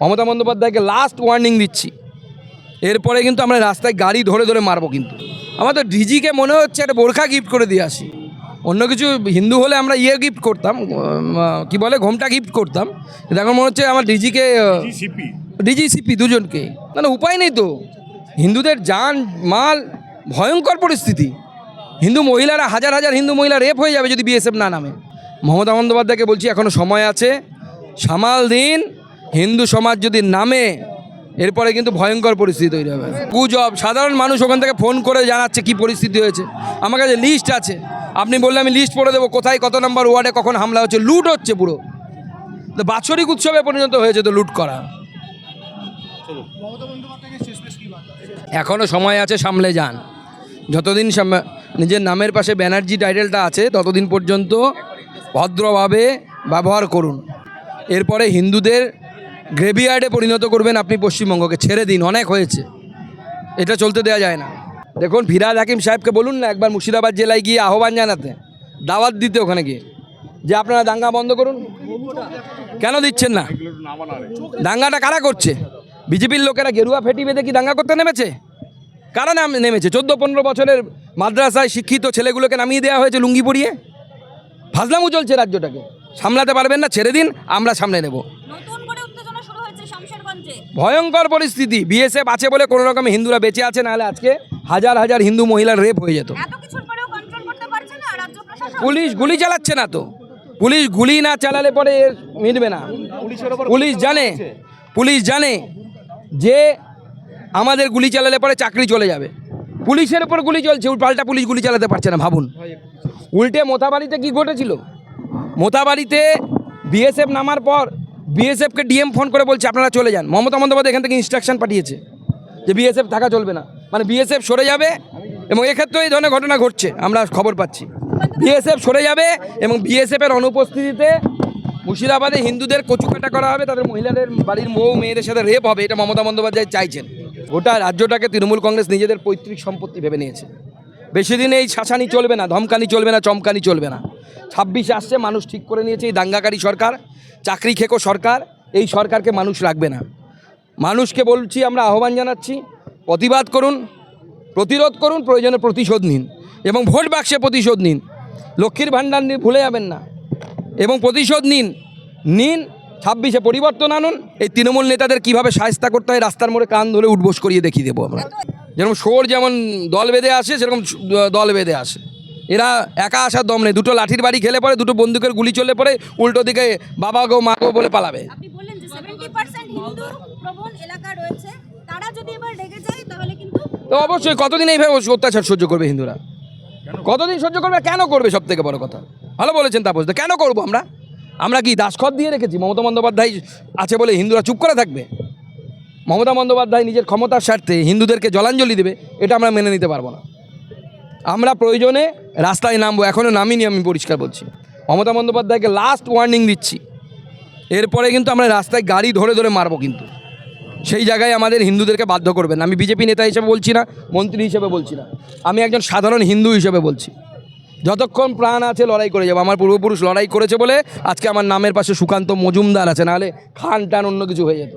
মমতা বন্দ্যোপাধ্যায়কে last warning দিচ্ছি। এরপরে কিন্তু আমরা রাস্তায় গাড়ি ধরে ধরে মারবো কিন্তু। আমার তো ডিজিকে মনে হচ্ছে একটা বোরখা গিফট করে দিয়ে আসি। অন্য কিছু হিন্দু হলে আমরা ইয়ে গিফট করতাম কি বলে ঘোমটা গিফট করতাম। এখন মনে হচ্ছে আমার ডিজিকে ডিজি সিপি ডিজিসিপি দুজনকে। না না উপায় নেই তো। হিন্দুদের যান মাল ভয়ঙ্কর পরিস্থিতি। হিন্দু মহিলারা হাজার হাজার হিন্দু মহিলা রেপ হয়ে যাবে যদি বিএসএফ না নামে। মমতা বন্দ্যোপাধ্যায়কে বলছি এখনও সময় আছে। সামাল দিন। হিন্দু সমাজ যদি নামে, এরপরে কিন্তু ভয়ঙ্কর পরিস্থিতি তৈরি হবে। গুজব, সাধারণ মানুষ ওখান থেকে ফোন করে জানাচ্ছে কি পরিস্থিতি হয়েছে। আমার কাছে লিস্ট আছে। আপনি বললে আমি লিস্ট পড়ে দেবো, কোথায় কত নম্বর ওয়ার্ডে কখন হামলা হচ্ছে লুট হচ্ছে পুরো। তো বাৎসরিক উৎসবে পরিণত হয়েছে তো লুট করা। এখনও সময় আছে, সামলে যান। যতদিন নিজের নামের পাশে ব্যানার্জি টাইটেলটা আছে, ততদিন পর্যন্ত ভদ্রভাবে ব্যবহার করুন। এরপরে হিন্দুদের গ্রেভিয়ার্ডে পরিণত করবেন আপনি পশ্চিমবঙ্গকে। ছেড়ে দিন, অনেক হয়েছে। এটা চলতে দেওয়া যায় না। দেখুন, ফিরাদ হাকিম সাহেবকে বলুন না একবার মুর্শিদাবাদ জেলায় গিয়ে আহ্বান জানাতে। দাওয়াত দিতে ওখানে গিয়ে। যে আপনারা দাঙ্গা বন্ধ করুন। কেন দিচ্ছেন না? দাঙ্গাটা কারা করছে? বিজেপির লোকেরা গেরুয়া ফেটি বেঁধে কি দাঙ্গা করতে নেমেছে? কারা নাম নেমেছে? চোদ্দ পনেরো বছরের মাদ্রাসায় শিক্ষিত ছেলেগুলোকে নামিয়ে দেওয়া হয়েছে লুঙ্গি পরিয়ে? ফাজলামু চলছে রাজ্যটাকে। সামলাতে পারবেন না, ছেড়ে দিন, আমরা সামলে নেব। ভয়ঙ্কর পরিস্থিতি। বিএসএফ আছে বলে কোনো রকম হিন্দুরা বেঁচে আছে নাহলে আজকে হাজার হাজার হিন্দু মহিলার রেপ হয়ে যেত। এত কিছুর পরেও কন্ট্রোল করতে পারছে না রাজ্য প্রশাসন পুলিশ গুলি চালাচ্ছে না তো। পুলিশ গুলি না চালালে পরে এর মিটবে না। পুলিশ জানে পুলিশ জানে যে আমাদের গুলি চালালে পরে চাকরি চলে যাবে। পুলিশের উপর গুলি চলছে উল- পাল্টা পুলিশ গুলি চালাতে পারছে না ভাবুন। উল্টে মোথাবাড়িতে কি ঘটেছিল? মোথাবাড়িতে বিএসএফ নামার পর বিএসএফকে ডিএম ফোন করে বলছে, আপনারা চলে যান। মমতা বন্দ্যোপাধ্যায় এখান থেকে ইনস্ট্রাকশন পাঠিয়েছে যে বিএসএফ থাকা চলবে না। মানে বিএসএফ সরে যাবে এবং এক্ষেত্রেও এই ধরনের ঘটনা ঘটছে, আমরা খবর পাচ্ছি। বিএসএফ সরে যাবে এবং বিএসএফের অনুপস্থিতিতে মুর্শিদাবাদে হিন্দুদের কচুকাটা করা হবে, তাদের মহিলাদের বাড়ির মৌ মেয়েদের সাথে রেপ হবে, এটা মমতা বন্দ্যোপাধ্যায় চাইছেন। গোটা রাজ্যটাকে তৃণমূল কংগ্রেস নিজেদের পৈতৃক সম্পত্তি ভেবে নিয়েছে। বেশি দিন এই শাসানি চলবে না, ধমকানি চলবে না, চমকানি চলবে না। ছাব্বিশে আসছে, মানুষ ঠিক করে নিয়েছে, এই দাঙ্গাকারী সরকার, চাকরি খেকো সরকার, এই সরকারকে মানুষ রাখবে না। মানুষকে বলছি, আমরা আহ্বান জানাচ্ছি, প্রতিবাদ করুন, প্রতিরোধ করুন, প্রয়োজনে প্রতিশোধ নিন এবং ভোট বাক্সে প্রতিশোধ নিন। লক্ষ্মীর ভাণ্ডার ভুলে যাবেন না এবং প্রতিশোধ নিন। নিন, ছাব্বিশে পরিবর্তন আনুন। এই তৃণমূল নেতাদের কীভাবে সাহস্তা করতে হয়, রাস্তার মোড়ে কান ধরে উঠবোস করিয়ে দেখিয়ে দেবো আমরা। যেরকম শোর যেমন দল বেঁধে আসে, সেরকম দল বেঁধে আসে। এরা একা আসার দম নেই। দুটো লাঠির বাড়ি খেলে পরে দুটো বন্দুকের গুলি চলে পরে উল্টো দিকে বাবা গো মা গো বলে পালাবে। আপনি বললেন যে সেভেন্টি পার্সেন্ট হিন্দু প্রবণ এলাকা রয়েছে। তারা যদি এবার রেগে যায় তাহলে কিন্তু তো অবশ্যই কতদিন এইভাবে অত্যাচার সহ্য করবে হিন্দুরা? কতদিন সহ্য করবে কেন করবে সব থেকে বড় কথা? ভালো বলেছেন তাপস কেন করব আমরা? আমরা কি দাসখত দিয়ে রেখেছি? মমতা বন্দ্যোপাধ্যায় আছে বলে হিন্দুরা চুপ করে থাকবে? মমতা বন্দ্যোপাধ্যায় নিজের ক্ষমতার স্বার্থে হিন্দুদেরকে জলাঞ্জলি দেবে এটা আমরা মেনে নিতে পারব না। আমরা প্রয়োজনে রাস্তায় নামবো, এখনও নামিনি আমি পরিষ্কার বলছি। মমতা বন্দ্যোপাধ্যায়কে লাস্ট ওয়ার্নিং দিচ্ছি। এরপরে কিন্তু আমরা রাস্তায় গাড়ি ধরে ধরে মারবো কিন্তু। সেই জায়গায় আমাদের হিন্দুদেরকে বাধ্য করবেন। আমি বিজেপি নেতা হিসেবে বলছি না, মন্ত্রী হিসেবে বলছি না। আমি একজন সাধারণ হিন্দু হিসেবে বলছি। যতক্ষণ প্রাণ আছে লড়াই করে যাব। আমার পূর্বপুরুষ লড়াই করেছে বলে আজকে আমার নামের পাশে সুকান্ত মজুমদার আছে, নাহলে খান টান অন্য কিছু হয়ে যেত।